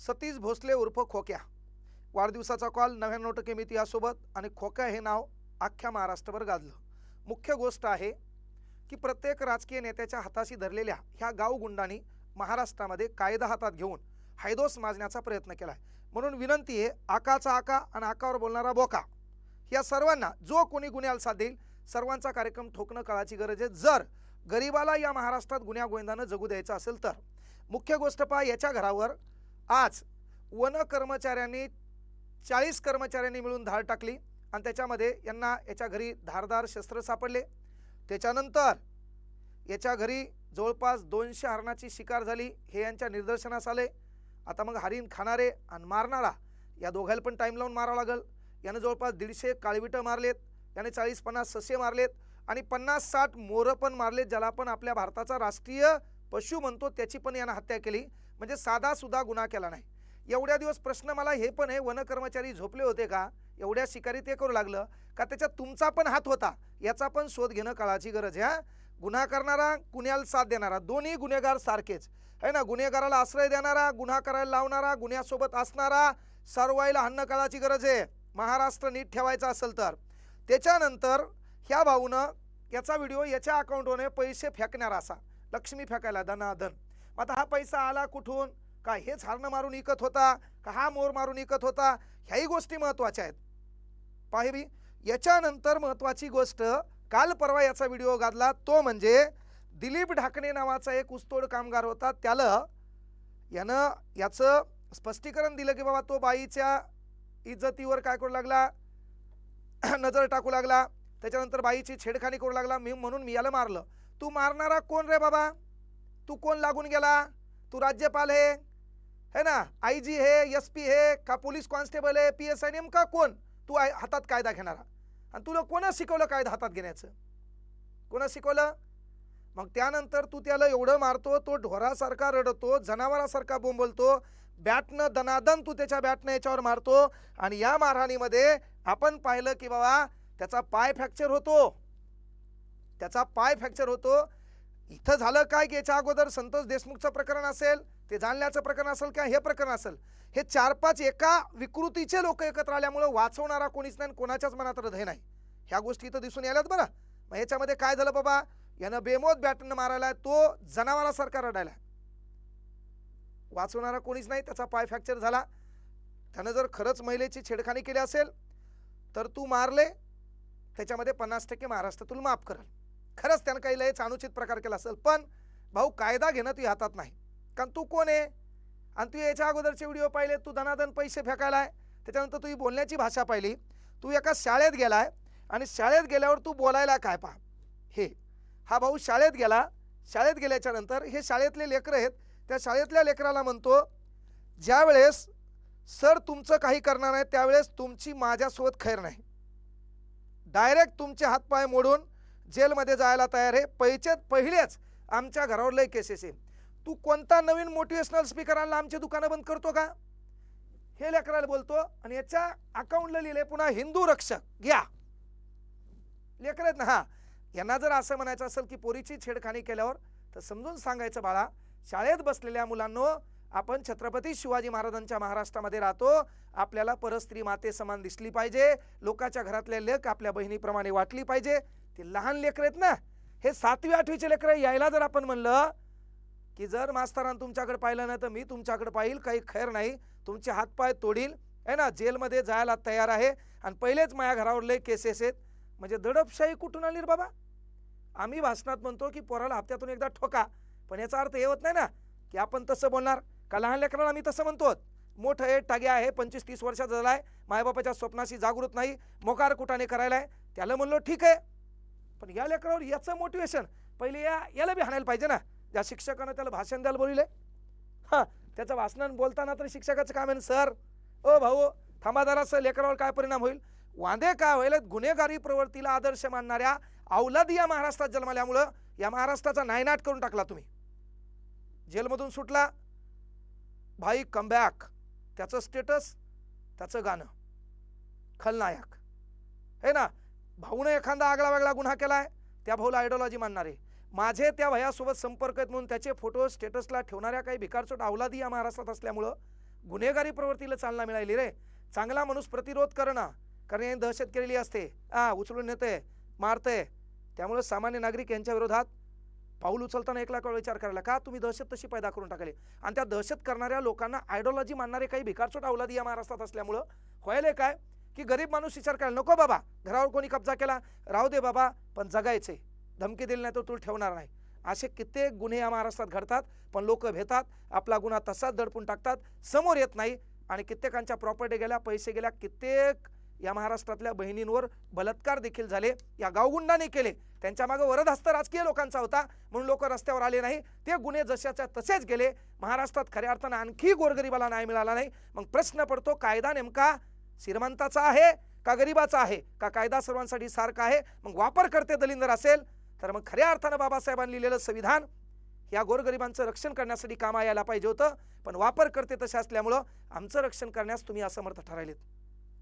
सतीश भोसले उर्फ खोक्या. वाढदिवसाचा कॉल नव्याण्णव टक्के मिती यासोबत आणि खोक्या हे नाव अख्ख्या महाराष्ट्रभर गाजलं. मुख्य गोष्ट आहे की प्रत्येक राजकीय नेत्याच्या हाताशी धरलेल्या ह्या गावगुंडांनी महाराष्ट्रामध्ये कायदा हातात घेऊन हैदोस माजण्याचा प्रयत्न केला आहे म्हणून विनंती आहे आकाचा आका आणि आकावर बोलणारा बोका. या सर्वांना जो कोणी गुन्ह्याला साथ देईल सर्वांचा कार्यक्रम ठोकणं काळाची गरज आहे. जर गरिबाला या महाराष्ट्रात गुन्ह्या गोविंदानं जगू द्यायचं असेल तर. मुख्य गोष्ट पहा याच्या घरावर आज वन कर्मचाऱ्यांनी चाळीस कर्मचाऱ्यांनी मिळून धाड टाकली आणि त्याच्यामध्ये यांना याच्या घरी धारदार शस्त्र सापडले. त्याच्यानंतर याच्या घरी जवळपास दोनशे हरणाची शिकार झाली हे यांच्या निदर्शनास आले. आता मग हरिण खाणारे आणि मारणारा या दोघांना पण टाईम लावून मारावं लागल. यानं जवळपास दीडशे काळविटं मारलेत याने चाळीस पन्नास ससे मारलेत आणि पन्नास साठ मोरं पण मारलेत ज्याला आपण आपल्या भारताचा राष्ट्रीय पशु म्हणतो त्याची पण यानं हत्या केली. म्हणजे साधा सुद्धा गुन्हा केला नाही. एवढ्या दिवस प्रश्न मला हे पण आहे वन कर्मचारी झोपले होते का? एवढ्या शिकारी ते करू लागलं का? त्याच्यात तुमचा पण हात होता. याचा पण शोध घेणं काळाची गरज आहे गुन्हा करणारा गुन्ह्याला साथ देणारा दोन्ही गुन्हेगार सारखेच. आहे ना? गुन्हेगाराला आश्रय देणारा गुन्हा करायला लावणारा गुन्ह्यासोबत असणारा सर्वाईला अन्न काळाची गरज आहे. महाराष्ट्र नीट ठेवायचा असेल तर. त्याच्यानंतर ह्या भाऊनं याचा व्हिडिओ याच्या अकाउंटवर पैसे फेकणारा असा. लक्ष्मी फेकायला धनाधन. मग आता हा पैसा आला कुठून? का हेच हारणं मारून इकत होता? का हा मोर मारून इकत होता? ह्याही गोष्टी महत्त्वाच्या आहेत. पाहिवी याच्यानंतर महत्त्वाची गोष्ट काल परवा याचा व्हिडिओ गाजला तो म्हणजे दिलीप ढाकणे नावाचा एक ऊसतोड कामगार होता. त्याला यानं याचं स्पष्टीकरण दिलं की बाबा तो बाईच्या इज्जतीवर काय करू लागला? नजर टाकू लागला. त्याच्यानंतर बाईची छेडखानी करू लागला. मी म्हणून मी याला मारलं. तू मारणारा कोण रे बाबा? तू कोण लागून गेला? तू राज्यपाल हे? है ना? आय जी हे एस पी हे का पोलीस कॉन्स्टेबल आहे पी एस आय नेमका कोण? तू आय- हातात कायदा घेणारा. आणि तुला कोणा शिकवलं कायदा हातात घेण्याचं? कोणा शिकवलं? मग त्यानंतर तू त्याला एवढं मारतो तो ढोरासारखा रडतो जनावरासारखा बोंबलतो बॅटनं दनादन तू त्याच्या बॅटनं याच्यावर मारतो आणि या मारहाणीमध्ये आपण पाहिलं की बाबा त्याचा पाय फ्रॅक्चर होतो. त्याचा पाय फ्रॅक्चर होतो. इथं झालं काय की याच्या अगोदर संतोष देशमुखचं प्रकरण असेल ते जाणल्याचं प्रकरण असेल किंवा हे प्रकरण असेल हे चार पाच एका विकृतीचे लोक एकत्र आल्यामुळं वाचवणारा कोणीच नाही कोणाच्याच मनात हृदय नाही. ह्या गोष्टी इथं दिसून याल्यात बरं. मग याच्यामध्ये काय झालं बाबा? यानं बेमोत बॅटन मारायला तो जनावरासारखा रडायला वाचवणारा कोणीच नाही त्याचा पाय फ्रॅक्चर झाला. त्यानं जर खरंच महिलेची छेडखानी केली असेल तर तू मारले त्याच्यामध्ये पन्नास टक्के महाराष्ट्र तुला माफ करेल. खरंच त्यानं काही लयच अनुचित प्रकार केला असेल पण भाऊ कायदा घेणं तुझ्या हातात नाही. कारण तू कोण आहे? आणि तू याच्या अगोदरचे व्हिडिओ पाहिले तू धनाधन पैसे फेकायलाय त्याच्यानंतर तू ही बोलण्याची भाषा पाहिली तू एका शाळेत गेलाय आणि शाळेत गेल्यावर तू बोलायला काय पहा? हे हा भाऊ शाळेत गेला शाळेत गेल्याच्यानंतर हे शाळेतले लेकरं आहेत त्या शाळेतल्या लेकराला म्हणतो ज्यावेळेस सर तुमचं काही करणार नाही त्यावेळेस तुमची माझ्यासोबत खैर नाही. डायरेक्ट तुमचे हातपाय मोडून जेलमध्ये जायला तयार आहे. पैच्यात पहिलेच आमच्या घरावर लय केसेस आहे तू कोणता नवीन मोटिवेशनल स्पीकर आणला आमचे दुकानं बंद करतो का? हे लेकराला बोलतो आणि याच्या अकाउंटला लिहिले पुन्हा हिंदू रक्षक. घ्या. लेकर आहेत ना हा. यांना जर असं म्हणायचं असेल की पोरीची छेडखानी केल्यावर तर समजून सांगायचं बाळा शाळेत बसलेल्या मुलांनो आपण छत्रपती शिवाजी महाराजांच्या महाराष्ट्रामध्ये राहतो. आपल्याला परस्त्री माते समान दिसली पाहिजे. लोकांच्या घरातले लेख आपल्या बहिणीप्रमाणे वाटली पाहिजे. ते लहान लेकर आहेत ना. हे सातवी आठवीचे लेकर यायला जर आपण म्हणलं की जर मास्तरान तुमच्याकडे पाहिलं नाही तर मी तुमच्याकडे पाहिल काही खैर नाही. तुमचे हातपाय तोडील. आहे ना? जेलमध्ये जायला तयार आहे. आणि पहिलेच माझ्या घरावर लय केसेस आहेत. म्हणजे दडपशाही कुठून आली रे बाबा? आम्ही भाषणात म्हणतो की पोराला हप्त्यातून एकदा ठोका. पण याचा अर्थ हे होत नाही ना की आपण तसं बोलणार. का लहान लेकरांना आम्ही तसं म्हणतो मोठं आहे टागे आहे पंचवीस तीस वर्षाचा झाला आहे मायबापाच्या स्वप्नाशी जागृत नाही मोकार कुठाने करायला आहे त्याला म्हणलो ठीक आहे. पण या लेकरावर याचं मोटिवेशन पहिले या याला बी हाणायला पाहिजे ना. ज्या शिक्षकानं त्याला भाषण द्यायला बोलले हां त्याचं भाषणानं बोलताना तर शिक्षकाचं काम आहे ना सर. ओ भाऊ थांबा लेकरावर काय परिणाम होईल? वांदे काय होईल गुन्हेगारी प्रवृत्तीला आदर्श मानणाऱ्या अवलादी या महाराष्ट्रात जन्मल्यामुळं या महाराष्ट्राचा नायनाट करून टाकला तुम्ही. जेलमधून सुटला भाई कमबॅक त्याचं स्टेटस त्याचं गाणं. खलनायक. हे ना? भाऊनं एखादा आगळा वेगळा गुन्हा केलाय त्या भाऊला आयडिओलॉजी मानणारे. माझे त्या भयासोबत संपर्क आहेत म्हणून त्याचे फोटो स्टेटसला ठेवणाऱ्या काही भिकारचोट अवलादी या महाराष्ट्रात असल्यामुळं गुन्हेगारी प्रवृत्तीला चालना मिळाली रे. चांगला माणूस प्रतिरोध करणं. कारण याने दहशत केलेली असते. हा उचलून नेते मारते त्यामुळं सामान्य नागरिक यांच्या विरोधात पाऊल उचलताना एक लाख विचार करायला का तुम्ही दहशत तशी पैदा करून टाकली? आणि त्या दहशत करणाऱ्या लोकांना आयडिओलॉजी मानणारे काही भिकारचोट अवलादी या महाराष्ट्रात असल्यामुळं व्हायला काय? की गरीब माणूस विचार करायला नको बाबा घरावर कोणी कब्जा केला राहू दे बाबा पण जगायचे. धमकी दिली नाही तर तू ठेवणार नाही. असे कित्येक गुन्हे या महाराष्ट्रात घडतात पण लोक भेतात आपला गुन्हा तसाच दडपून टाकतात समोर येत नाही. आणि कित्येकांच्या प्रॉपर्टी गेल्या पैसे गेल्या कित्येक या महाराष्ट्रातल्या बहिणींवर बलात्कार देखील झाले. या गावगुंडाने केले. त्यांच्या मागे वरदहस्त राजकीय लोकांचा होता. म्हणून लोक रस्त्यावर आले नाही. ते गुन्हे जशाच्या तसेच गेले. महाराष्ट्रात खऱ्या अर्थानं आणखी गोरगरिबाला न्याय मिळाला नाही. मग प्रश्न पडतो कायदा नेमका श्रीमंताचा आहे का गरिबाचा आहे? का कायदा सर्वांसाठी सारखा आहे? मग वापरकर्ते दलिंदर असेल तर मग खऱ्या अर्थानं बाबासाहेबांनी लिहिलेलं संविधान या गोरगरिबांचं रक्षण करण्यासाठी कामा यायला पाहिजे होतं. पण वापरकर्ते तसे असल्यामुळं आमचं रक्षण करण्यास तुम्ही असमर्थ ठरायलेत.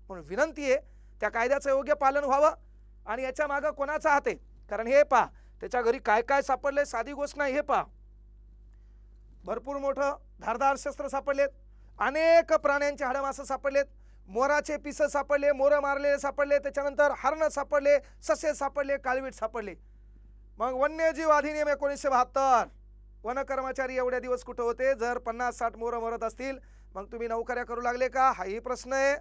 म्हणून विनंती आहे त्या कायद्याचं योग्य पालन व्हावं आणि याच्या मागं कोणाचा हात आहे? कारण हे पहा त्याच्या घरी काय काय सापडले साधी गोष्ट नाही हे पहा. भरपूर मोठं धारदार शस्त्र सापडलेत अनेक प्राण्यांचे हाडमासं सापडलेत मोराचे पिसं सापडले मोरं मारलेले सापडले त्याच्यानंतर हरणं सापडले ससे सापडले काळवीट सापडले. मग वन्यजीव अधिनियम एकोणीसशे बहात्तर वन कर्मचारी एवढ्या दिवस कुठं होते? जर पन्नास साठ मोरं मरत असतील मग तुम्ही नोकऱ्या करू लागले का? हाही प्रश्न आहे.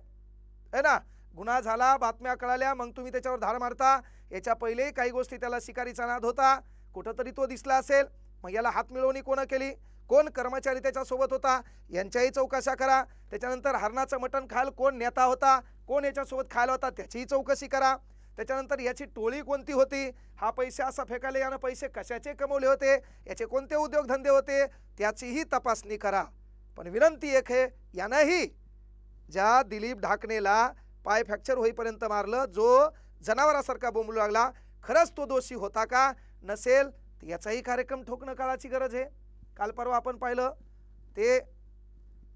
है ना? गुन्हा झाला बातम्या कळाल्या मग तुम्ही त्याच्यावर धार मारता. याच्या पहिलेही काही गोष्टी त्याला शिकारीचा नाद होता. कुठंतरी तो दिसला असेल. मग याला हात मिळवणी कोणं केली? कोण कर्मचारी त्याच्यासोबत होता? यांच्याही चौकशा करा. त्याच्यानंतर हरणाचं मटण खाल कोण नेता होता? कोण याच्यासोबत खायला होता? त्याचीही चौकशी करा. त्याच्यानंतर याची टोळी कोणती होती? हा पैसे असा फेकायला यानं पैसे कशाचे कमवले होते? याचे कोणते उद्योगधंदे होते? त्याचीही तपासणी करा. पण विनंती एक आहे यानंही ज्या दिलीप ढाकणेला पाय फ्रॅक्चर होईपर्यंत मारलं जो जनावरासारखा बोंबलू लागला खरंच तो दोषी होता का? नसेल तर याचाही कार्यक्रम ठोकणं काळाची गरज आहे. काल परवा आपण पाहिलं ते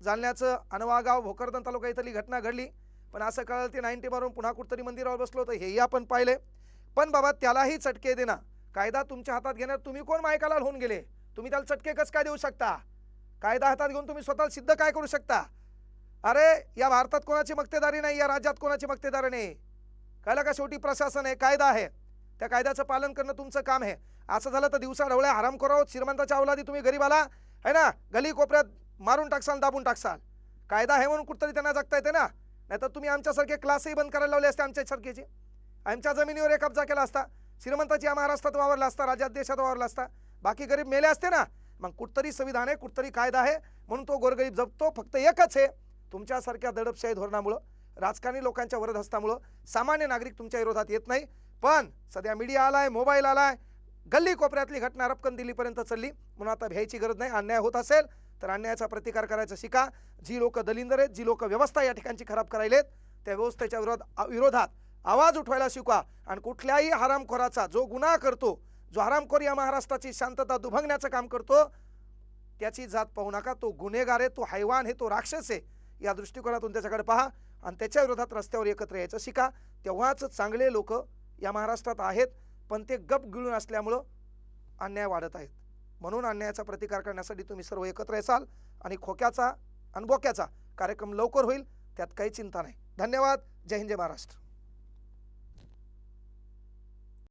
जालन्याचं अनवागाव भोकरदन तालुका इथली घटना घडली. पण असं कळलं ते नाईन्टी मारून पुन्हा कुठतरी मंदिरावर बसलो होतं हेही आपण पाहिले. पण बाबा त्यालाही चटके देना कायदा तुमच्या हातात घेणार तुम्ही कोण मायकाला होऊन गेले? तुम्ही त्याला चटके कसं काय देऊ शकता? कायदा हातात घेऊन तुम्ही स्वतःला सिद्ध काय करू शकता? अरे या भारतात कोणाची मक्तेदारी नाही या राज्यात कोणाची मक्तेदारी नाही? कळलं का शेवटी प्रशासन आहे? कायदा आहे. त्या कायद्याचं पालन करणं तुमचं काम आहे. असं झालं तर दिवसा ढवळ्या हराम करावं श्रीमंताच्या अवलादी तुम्ही गरीबाला आहे ना? गली कोपऱ्यात मारून टाकसाल दाबून टाकसाल. कायदा आहे म्हणून कुठतरी त्यांना जगता येते ना? नाहीतर तुम्ही आमच्यासारखे क्लासही बंद करायला लावले असते आमच्यासारखेचे. आमच्या जमिनीवर एक कब्जा केला असता. श्रीमंताची या महाराष्ट्रात वावरला असता राज्यात देशात वावरला असता. बाकी गरीब मेले असते ना? मग कुठतरी संविधान आहे कुठतरी कायदा आहे. म्हणून तो गोरगरीब जपतो फक्त एकच आहे. तुमच्यासारख्या दडपशाही धोरणामुळं राजकारणी लोकांच्या वरदहस्तामुळं सामान्य नागरिक तुमच्या विरोधात येत नाही. पण सध्या मीडिया आलाय मोबाईल आलाय गल्ली कोपऱ्यातली घटना रपकन दिल्लीपर्यंत चालली. म्हणून आता भ्यायची गरज नाही अन्याय होत असेल तर अन्यायाचा प्रतिकार करायचा शिका. जी लोक दलिंदर आहेत जी लोक व्यवस्था या ठिकाणची खराब करायलेत त्या व्यवस्थेच्या विरोध विरोधात आवाज उठवायला शिका आणि कुठल्याही हरामखोराचा जो गुन्हा करतो जो हरामखोर या महाराष्ट्राची शांतता दुभंगण्याचं काम करतो त्याची जात पाहू नका. तो गुन्हेगार आहे तो हैवान आहे तो राक्षस आहे. या दृष्टिकोनातून त्याच्याकडे पहा आणि त्याच्या विरोधात रस्त्यावर एकत्र यायचं शिका. तेव्हाच चांगले लोक या महाराष्ट्रात आहेत पण ते गप गिळून असल्यामुळं अन्याय वाढत आहेत. म्हणून अन्यायाचा प्रतिकार करण्यासाठी तुम्ही सर्व एकत्र येसाल आणि खोक्याचा आणि बोक्याचा कार्यक्रम लवकर होईल त्यात काही चिंता नाही. धन्यवाद. जय हिंद जय महाराष्ट्र.